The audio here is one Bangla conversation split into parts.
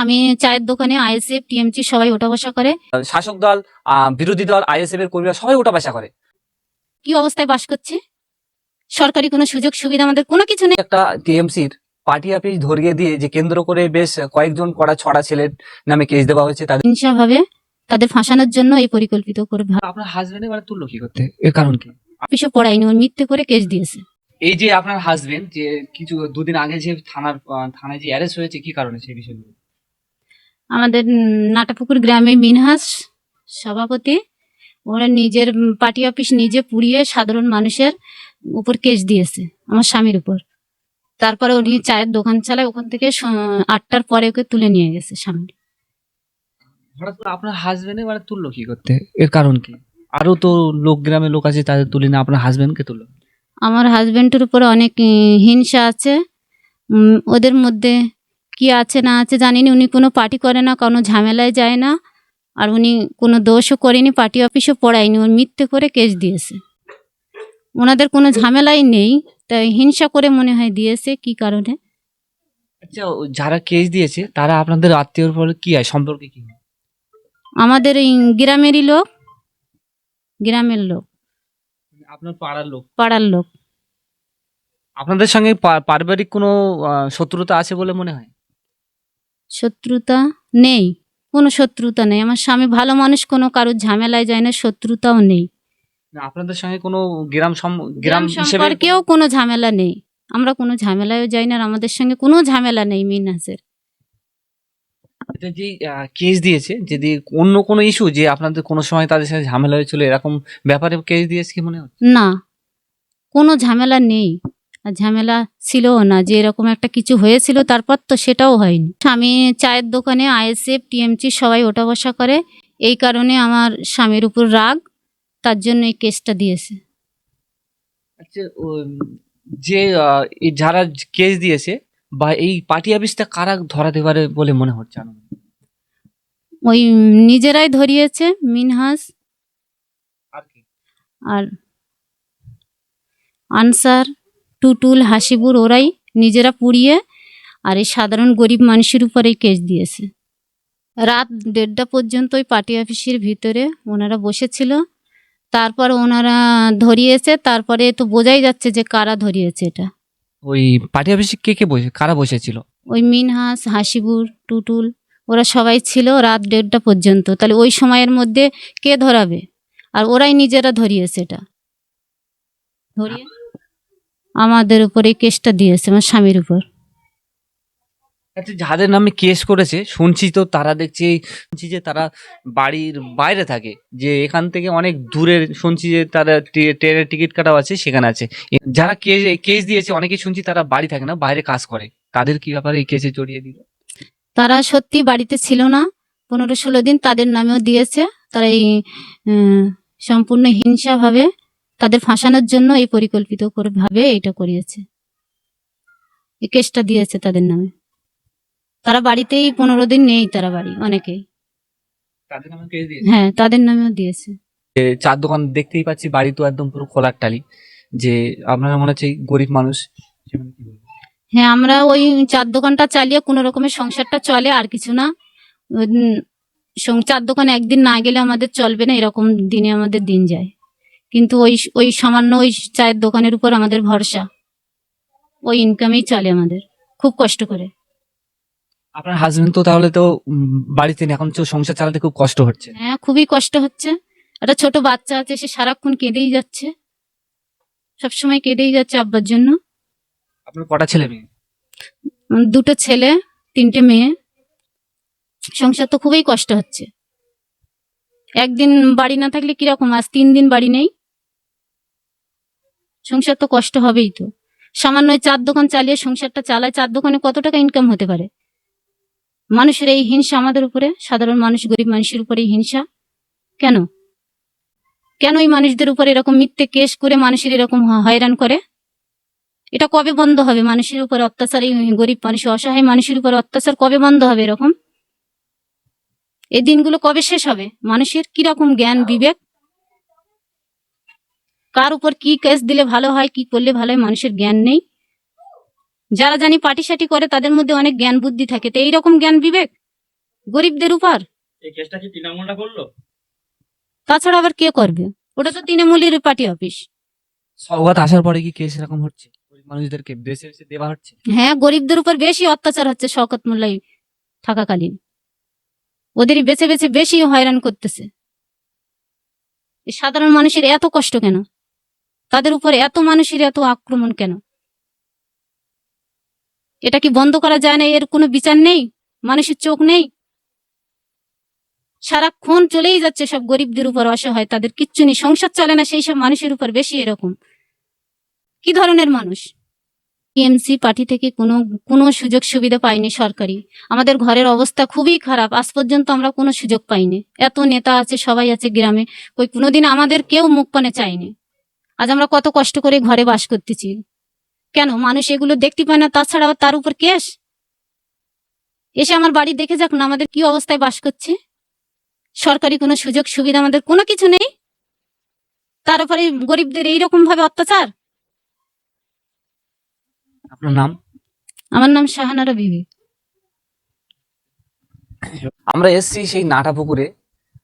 স্বামী চায়ের দোকানে আইএসএফ টিএমসি সবাই ওঠা বসা করে। শাসক দল আহ, বিরোধী দল আইএসএফ এর কর্মীরা সবাই ওটা বাসা করে। কি অবস্থায় বাস করছে? সরকারি কোনো সুযোগ সুবিধা আমাদের কোনো কিছু নেই? একটা টিএমসির পার্টি অফিস ধরিয়ে দিয়ে যে কেন্দ্র করে বেশ কয়েকজন কড়া ছড়া ছেলের নামে কেস দেওয়া হয়েছে তাদের হিংসা ভাবে তাদের ফাঁসানোর জন্য এই পরিকল্পিত করে আপনার হাজবেন্ড এবার তুললো কি করতে? এর কারণ কি? অফিসে পড়ায়নি ওর মিথ্যে করে কেস দিয়েছে। এই যে আপনার হাজবেন্ড যে কিছু দুদিন আগে যে থানার থানায় যে অ্যারেস্ট হয়েছে কি কারণে সেই বিষয়গুলো? আমাদের নাটাপুকুর গ্রামে মিনহাস সভাপতি ওরা নিজের পার্টি অফিস নিজে পুড়িয়ে সাধারণ মানুষের উপর কেস দিয়েছে আমার স্বামীর উপর। তারপরে উনি চায়ের দোকান চালায় ওখান থেকে আটটার পরে ওকে তুলে নিয়ে গেছে স্বামী। হঠাৎ করে আপনার হাজবেন্ড এবার তুললো কি করতে? এর কারণ কি? আরও তো লোক গ্রামে লোক আছে তাদের তুলি না আপনার হাজবেন্ডকে তুললো? আমার হাজবেন্ডের উপরে অনেক হিংসা আছে। ওদের মধ্যে কি আছে না আছে জানি না উনি কোনো পার্টি করে না কোনো ঝামেলায় যায় না। আর উনি কোনো দোষও করেনি পার্টি অফিসও পড়ায়নি ওর মিথ্যে করে কেস দিয়েছে। ওনাদের কোনো ঝামেলাই নেই তাই হিংসা করে মনে হয় দিয়েছে কি কারণে? আচ্ছা যারা কেস দিয়েছে তারা আপনাদের আত্মীয়র পরে কি হয় সম্পর্কে কি? আমাদের এই গ্রামেরই লোক গ্রামের লোক। আপনার পাড়ার লোক? পাড়ার লোক। আপনাদের সঙ্গে পারিবারিক কোনো শত্রুতা আছে বলে মনে হয়? শত্রুতা নেই। কোনো শত্রুতা নেই। আমার স্বামী ভালো মানুষ কোনো কারোর ঝামেলায় যায় না শত্রুতাও নেই। আপনাদের সঙ্গে কোনো গ্রাম গ্রাম সম্পর্কেও কোনো ঝামেলা নেই। আমরা কোনো ঝামেলায় যাই না আর আমাদের সঙ্গে কোনো ঝামেলা নেই মিনাসের এটা যে কেস দিয়েছে যদি অন্য কোনো ইস্যু যে আপনাদের কোনো সময় তাদের সাথে ঝামেলা হয়েছিল এরকম ব্যাপারে কেস দিয়েছে কি মনে হচ্ছে? না। কোনো ঝামেলা নেই। আর ঝামেলা ছিলও না যে এরকম একটা কিছু হয়েছিল তারপর তো সেটাও হয়নি। স্বামী চায়ের দোকানে আইএসএফ টিএমসি সবাই ওঠা বসা করে এই কারণে আমার স্বামীর উপর রাগ তার জন্য এই কেসটা দিয়েছে। আচ্ছা যে যারা কেস দিয়েছে বা এই পার্টি অফিসটা কারা ধরাতে পারে বলে মনে হচ্ছে ওই নিজেরাই ধরিয়েছে মিনহাস। আর কি? আর আনসার। টুটুল হাসিবুর ওরাই নিজেরা পুড়িয়ে আর এই সাধারণ গরিব মানুষের উপরেই কেস দিয়েছে। রাত দেড়টা পর্যন্ত ওই পার্টি অফিসের ভিতরে ওনারা বসেছিল। তারপর ওনারা ধরিয়েছে তারপরে তো বোঝাই যাচ্ছে যে কারা ধরিয়েছে এটা। ওই পার্টি অফিসে কে কে বসে কারা বসেছিল? ওই মিনহাস হাসিবুর টুটুল ওরা সবাই ছিল রাত দেড়টা পর্যন্ত। তাহলে ওই সময়ের মধ্যে কে ধরাবে? আর ওরাই নিজেরা ধরিয়েছে এটা। ধরিয়ে আমাদের উপরে এই কেসটা দিয়েছে আমার স্বামীর উপর। আচ্ছা যাদের নামে কেস করেছে শুনছি তো তারা দেখছি শুনছি যে তারা বাড়ির বাইরে থাকে যে এখান থেকে অনেক দূরে শুনছি যে তারা ট্রেনের টিকিট কাটাও আছে সেখানে আছে। যারা কেস কেস দিয়েছে অনেকে শুনছি তারা বাড়ি থাকে না বাইরে কাজ করে। তাদের কি ব্যাপারে এই কেসে জড়িয়ে দিল? তারা সত্যি বাড়িতে ছিল না পনেরো ষোলো দিন তাদের নামেও দিয়েছে তারা এই সম্পূর্ণ হিংসাভাবে তাদের ফাঁসানোর জন্য এই পরিকল্পিত করে ভাবে এটা করিয়েছে। এই কেসটা দিয়েছে তাদের নামে। তারা বাড়িতেই পনেরো দিন নেই তারা বাড়ি অনেকেই। হ্যাঁ তাদের নামেও দিয়েছে। চার দোকান দেখতেই পাচ্ছি বাড়ি তো একদম পুরো খোলার টালি। যে আপনারা মনে হচ্ছে গরিব মানুষ বলব? হ্যাঁ আমরা ওই চার দোকানটা চালিয়ে কোনো রকমের সংসারটা চলে আর কিছু না। চার দোকান একদিন না গেলে আমাদের চলবে না এরকম দিনে আমাদের দিন যায়। কিন্তু ওই ওই সামান্য ওই চায়ের দোকানের উপর আমাদের ভরসা। ওই ইনকামেই চলে আমাদের খুব কষ্ট করে। আপনার হাজবেন্ড তো তাহলে তো বাড়িতে নেই, এখন তো সংসার চালাতে খুব কষ্ট হচ্ছে। হ্যাঁ খুবই কষ্ট হচ্ছে। একটা ছোট বাচ্চা আছে সে সারাক্ষণ কেঁদেই যাচ্ছে। সবসময় কেঁদেই যাচ্ছে আব্বার জন্য। আপনার কটা ছেলে মেয়ে? দুটো ছেলে তিনটে মেয়ে। সংসার তো খুবই কষ্ট হচ্ছে। একদিন বাড়ি না থাকলে কীরকম? আজ তিন দিন বাড়ি নেই। সংসার তো কষ্ট হবেই তো। সামান্য চার দোকান চালিয়ে সংসারটা চালায়, চার দোকানে কত টাকা ইনকাম হতে পারে? মানুষের এই হিংসা আমাদের উপরে, সাধারণ মানুষ, গরিব মানুষের উপরে হিংসা। কেন? কেন এই মানুষদের উপর এরকম মিথ্যে কেস করে মানুষের এরকম হয়রান করে? এটা কবে বন্ধ হবে? মানুষের উপর অত্যাচার, এই গরিব মানুষ, অসহায় মানুষের উপর অত্যাচার কবে বন্ধ হবে এরকম? এই দিনগুলো কবে শেষ হবে? মানুষের কীরকম জ্ঞান, বিবেক? কার উপর কি কেস দিলে ভালো হয় কি করলে ভালো হয় মানুষের জ্ঞান নেই। যারা জানি পাটিসাটি করে তাদের মধ্যে অনেক জ্ঞান বুদ্ধি থাকে। তো এইরকম জ্ঞান বিবেক গরিবদের উপর। তাছাড়া আবার কে করবে? ওটা তো তৃণমূলের পার্টি অফিস সৌগাত আসার পরে কি কেস এরকম হচ্ছে? মানুষদেরকে বেছে বেছে দেওয়া হচ্ছে? হ্যাঁ গরিবদের উপর বেশি অত্যাচার হচ্ছে শওকত মোল্লাই থাকাকালীন। ওদেরই বেছে বেছে বেশি হয়রান করতেছে। সাধারণ মানুষের এত কষ্ট কেন? তাদের উপর এত মানুষের এত আক্রমণ কেন? এটা কি বন্ধ করা যায় না? এর কোনো বিচার নেই? মানুষের চোখ নেই? সারাক্ষণ চলেই যাচ্ছে সব গরিবদের উপর অসহায়, তাদের কিচ্ছু নেই, সংসার চলে না, সেই সব মানুষের উপর বেশি এরকম। কি ধরনের মানুষ? টিএমসি পার্টি থেকে কোনো কোনো সুযোগ সুবিধা পাইনি সরকারি। আমাদের ঘরের অবস্থা খুবই খারাপ, আজ পর্যন্ত আমরা কোনো সুযোগ পাইনি। এত নেতা আছে, সবাই আছে গ্রামে, কই কোনোদিন আমাদের কেউ মুখ পানে চায়নি। আজ আমরা কত কষ্ট করে ঘরে বাস করতেছি। কেন? মানুষ এগুলো দেখতে পায় না তাছাড়া আবার তার উপর কেস? এসে আমার বাড়ি দেখে যাক না আমাদের কি অবস্থায় বাস করছে? সরকারি কোনো সুযোগ সুবিধা আমাদের কোনো কিছু নেই? তার উপরে গরিবদের এইরকম ভাবে অত্যাচার? আপনার নাম? আমার নাম শাহানারা বিবি। আমরা এসছি সেই নাটা পুকুরে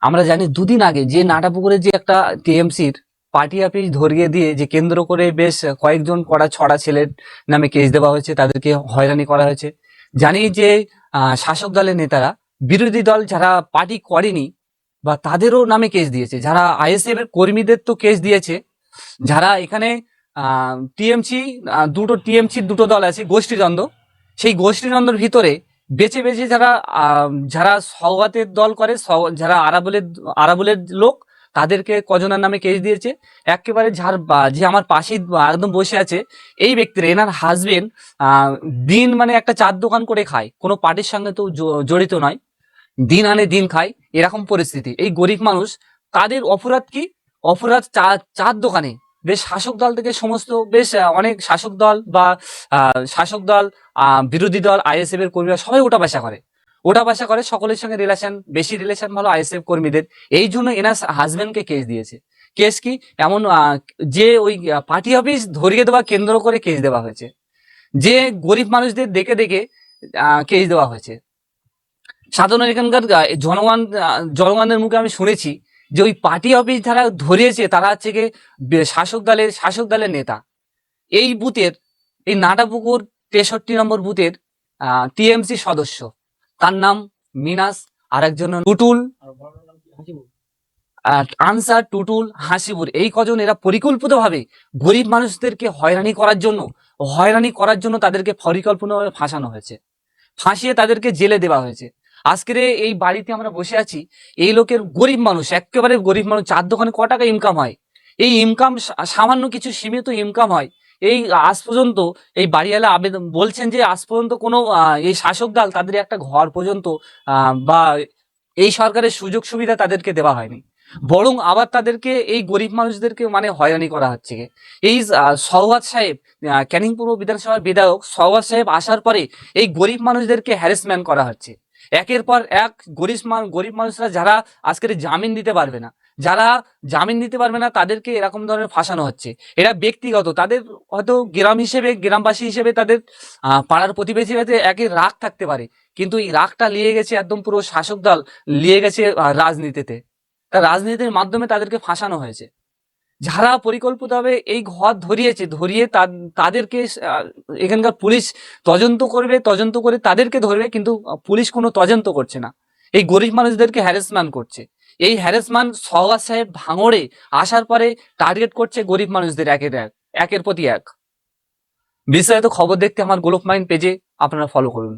আমরা জানি দুদিন আগে যে নাটা পুকুরে যে একটা টিএমসির পার্টি অফিস ধরিয়ে দিয়ে যে কেন্দ্র করে বেশ কয়েকজন কড়া ছড়া ছেলের নামে কেস দেওয়া হয়েছে, তাদেরকে হয়রানি করা হয়েছে। জানি যে শাসক দলের নেতারা, বিরোধী দল যারা পার্টি করেনি বা তাদেরও নামে কেস দিয়েছে। যারা আইএসএফ এর কর্মীদের তো কেস দিয়েছে, যারা এখানে টিএমসি দুটো টিএমসির দুটো দল আছে, গোষ্ঠীদ্বন্দ্ব। সেই গোষ্ঠীদ্বন্দ্বের ভিতরে বেছে বেছে যারা যারা সওগাতের দল করে যারা আরাবলের আরাবলের লোক তাদেরকে কজনের নামে কেস দিয়েছে। একেবারে যার যে আমার পাশেই একদম বসে আছে, এই ব্যক্তির, এনার হাজবেন্ড দিন মানে একটা চার দোকান করে খায়। কোনো পার্টির সঙ্গে তো জড়িত নয়। দিন আনে দিন খায়। এরকম পরিস্থিতি। এই গরিব মানুষ, তাদের অপরাধ কি? অপরাধ চা, চার দোকানে। বেশ শাসক দল থেকে সমস্ত, বেশ অনেক শাসক দল বা শাসক দল বিরোধী দল আইএসএফ এর কর্মীরা সবাই ওটা বাসা করে। ওটা বাসা করে সকলের সঙ্গে রিলেশন বেশি রিলেশন ভালো আইএসএফ কর্মীদের। এই জন্য এনার হাজবেন্ডকে কেস দিয়েছে। কেস কি? এমন যে ওই পার্টি অফিস ধরিয়ে দেওয়া, কেন্দ্র করে কেস দেওয়া হয়েছে। যে গরিব মানুষদের দেখে দেখে কেস দেওয়া হয়েছে। সাধারণ এখানকার জনগণ জনগণের মুখে আমি শুনেছি যে ওই পার্টি অফিস যারা ধরিয়েছে, তারা হচ্ছে গিয়ে শাসক দলের শাসক দলের নেতা। এই বুথের, এই নাটাপুকুর তেষট্টি নম্বর বুথের টিএমসি সদস্য। তার নাম মিনাস আর একজন টুটুল আনসার টুটুল হাসিবুর। এই কজন এরা পরিকল্পিতভাবে গরিব মানুষদেরকে হয়রানি করার জন্য হয়রানি করার জন্য তাদেরকে পরিকল্পনাভাবে ফাঁসানো হয়েছে। ফাঁসিয়ে তাদেরকে জেলে দেওয়া হয়েছে। আজকের এই বাড়িতে আমরা বসে আছি এই লোকের গরিব মানুষ একেবারে গরিব মানুষ চার দোকানে ক টাকা ইনকাম হয়? এই ইনকাম সামান্য কিছু সীমিত ইনকাম হয় এই আজ পর্যন্ত এই বাড়িওয়ালা আবেদন, বলছেন যে আজ পর্যন্ত কোনো এই শাসক দল তাদের একটা ঘর পর্যন্ত বা এই সরকারের সুযোগ সুবিধা তাদেরকে দেওয়া হয়নি। বরং আবার তাদেরকে, এই গরিব মানুষদেরকে মানে হয়রানি করা হচ্ছে। এই সওগাত সাহেব ক্যানিং পূর্ব বিধানসভার বিধায়ক সওগাত সাহেব আসার পরে এই গরিব মানুষদেরকে হ্যারাসমেন্ট করা হচ্ছে। একের পর এক গরিব গরিব মানুষরা যারা আজকের জামিন দিতে পারবে না। যারা জামিন দিতে পারবে না, তাদেরকে এরকম ধরনের ফাঁসানো হচ্ছে। এরা ব্যক্তিগত, তাদের হয়তো গ্রাম হিসেবে, গ্রামবাসী হিসেবে তাদের পাড়ার প্রতিবেশী হয়তো একই রাগ থাকতে পারে। কিন্তু এই রাগটা লিয়ে গেছে একদম পুরো শাসক দল লিয়ে গেছে রাজনীতিতে। তা রাজনীতির মাধ্যমে তাদেরকে ফাঁসানো হয়েছে। যারা পরিকল্পিতভাবে এই ঘর ধরিয়েছে, ধরিয়ে তাদেরকে এখানকার পুলিশ তদন্ত করবে, তদন্ত করে তাদেরকে ধরবে, কিন্তু পুলিশ কোনো তদন্ত করছে না। এই গরিব মানুষদেরকে হ্যারাসমেন্ট করছে। এই হ্যারেসমান সওয়া সাহেব ভাঙড়ে আসার পরে টার্গেট করছে গরিব মানুষদের একের এক, একের প্রতি এক। বিস্তারিত খবর দেখতে আমার গোলক মাইন্ড পেজে আপনারা ফলো করুন।